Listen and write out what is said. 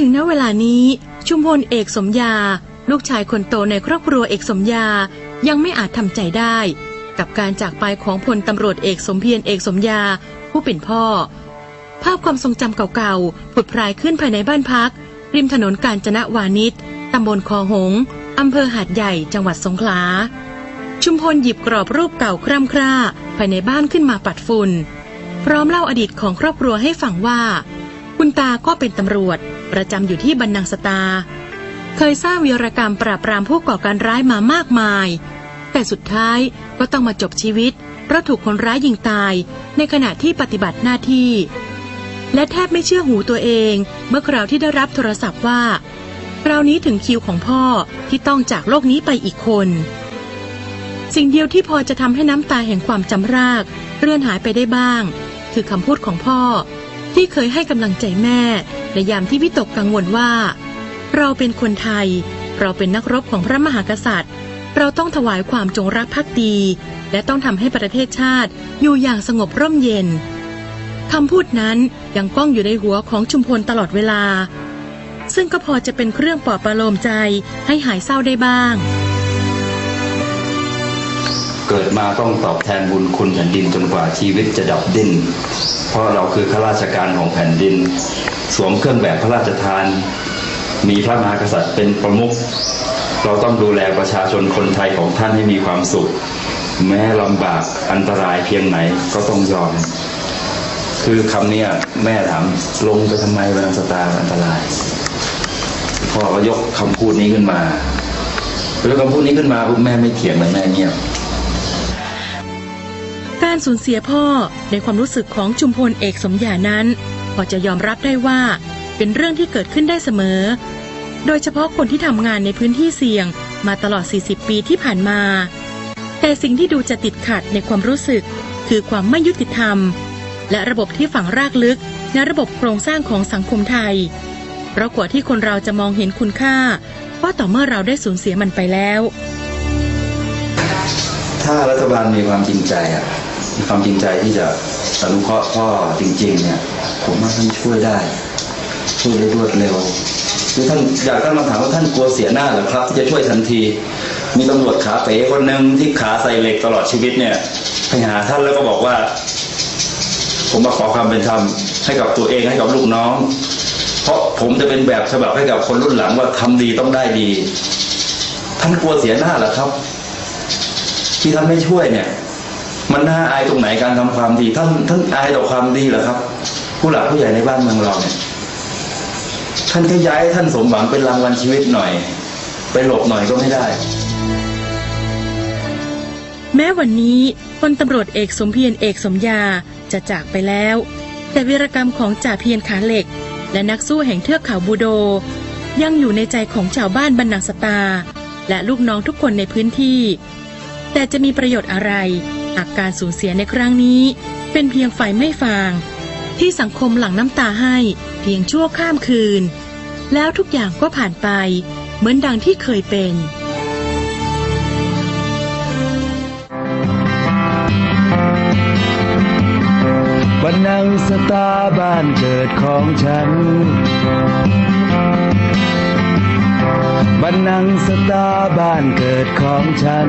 ถึงณเวลานี้ชุมพลเอกสมยา ลูกชายคนโตในครอบครัวเอกสมยายังไม่อาจทำใจได้ กับการจากไปของพลตำรวจเอกสมเพียรเอกสมยา ผู้เป็นพ่อ ภาพความทรงจำเก่าๆผุดพรายขึ้นภายในบ้านพัก ริมถนนกาญจนวานิชตำบลคอหงอำเภอหาดใหญ่จังหวัดสงขลาชุมพลหยิบกรอบรูปเก่าคร่ำคร่าภายในบ้านขึ้นมาปัดฝุ่นพร้อมเล่าอดีตของครอบครัวให้ฟังว่า คุณตาก็เป็นตำรวจ ประจำอยู่ที่บรรนังสตา เคยสร้างวีรกรรมปราบปรามผู้ก่อการร้ายมามากมาย แต่สุดท้ายก็ต้องมาจบชีวิต เพราะถูกคนร้ายยิงตาย ในขณะที่ปฏิบัติหน้าที่ และแทบไม่เชื่อหูตัวเอง เมื่อคราวที่ได้รับโทรศัพท์ว่า คราวนี้ถึงคิวของพ่อที่ต้องจากโลกนี้ไปอีกคนสิ่งเดียวที่พอจะทำให้น้ำตาแห่งความจำราก เลื่อนหายไปได้บ้าง คือคำพูดของพ่อ ที่เคยให้กำลังใจแม่ในยามที่วิตกกังวลว่า เราเป็นคนไทย เราเป็นนักรบของพระมหากษัตริย์ เราต้องถวายความจงรักภักดี และต้องทำให้ประเทศชาติอยู่อย่างสงบร่มเย็นคำพูดนั้นยังก้องอยู่ในหัวของชุมพลตลอดเวลา ซึ่งก็พอจะเป็นเครื่องปลอบประโลมใจให้หายเศร้าได้บ้าง เกิดมาต้องตอบแทนบุญคุณแผ่นดินจนกว่าชีวิตจะดับดิ้น เพราะเราคือข้าราชการของแผ่นดิน สวมเครื่องแบบพระราชทาน มีพระมหากษัตริย์เป็นประมุขเราต้องดูแลประชาชนคนไทยของท่านให้มีความสุข แม้ลำบากอันตรายเพียงไหนก็ต้องยอม คือคำเนี้ยแม่ถามลงไปทำไมเวลาสตาร์อันตรายพ่อก็ยกคำพูดนี้ขึ้นมา แล้วคำพูดนี้ขึ้นมาแม่ไม่เถียงเลยแม่เงียบ การสูญเสียพ่อในความรู้สึกของชุมพลเอกสมญานั้น พอจะยอมรับได้ว่าเป็นเรื่องที่เกิดขึ้นได้เสมอ โดยเฉพาะคนที่ทำงานในพื้นที่เสี่ยงมาตลอด 40 ปีที่ผ่านมา แต่สิ่งที่ดูจะติดขัดในความรู้สึก คือความไม่ยุติธรรม และระบบที่ฝังรากลึกในระบบโครงสร้างของสังคมไทย เพราะกว่าที่คนเราจะมองเห็นคุณค่าก็ต่อเมื่อเราได้สูญเสียมันไปแล้ว ถ้ารัฐบาลมีความจริงใจอะ มีความจริงใจที่จะอนุเคราะห์พ่อจริง ๆ เนี่ย ผมว่าท่านช่วยได้ ช่วยได้รวดเร็วคือท่านอยากตั้งคำถามว่าท่านกลัวเสียหน้าหรือครับ ที่จะช่วยทันที มีตำรวจขาเป๋คนหนึ่งที่ขาใส่เหล็กตลอดชีวิตเนี่ยไปหาท่านแล้วก็บอกว่า ผมมาขอความเป็นธรรมให้กับตัวเองให้กับลูกน้อง เพราะผมจะเป็นแบบฉบับให้กับคนรุ่นหลังว่าทำดีต้องได้ดี ท่านกลัวเสียหน้าหรอครับ ที่ท่านไม่ช่วยเนี่ย มันน่าอายตรงไหนการทำความดีท่านท่านอายต่อความดีเหรอครับ ผู้หลักผู้ใหญ่ในบ้านเมืองเราเนี่ยท่านก็ย้ายท่านสมหวังเป็นรางวัลชีวิตหน่อย ไปหลบหน่อยก็ไม่ได้ แม้วันนี้พลตำรวจเอกสมเพียรเอกสมยาจะจากไปแล้ว แต่วีรกรรมของจ่าเพียรขาเหล็ก และนักสู้แห่งเทือกเขาบูโด ยังอยู่ในใจของชาวบ้านบรรนังสตา และลูกน้องทุกคนในพื้นที่ แต่จะมีประโยชน์อะไร หากการสูญเสียในครั้งนี้ เป็นเพียงไฟไม่ฟาง ที่สังคมหลั่งน้ำตาให้เพียงชั่วข้ามคืน แล้วทุกอย่างก็ผ่านไป เหมือนดังที่เคยเป็นบันนังสตาบ้านเกิดของฉันบันนังสตาบ้านเกิดของฉัน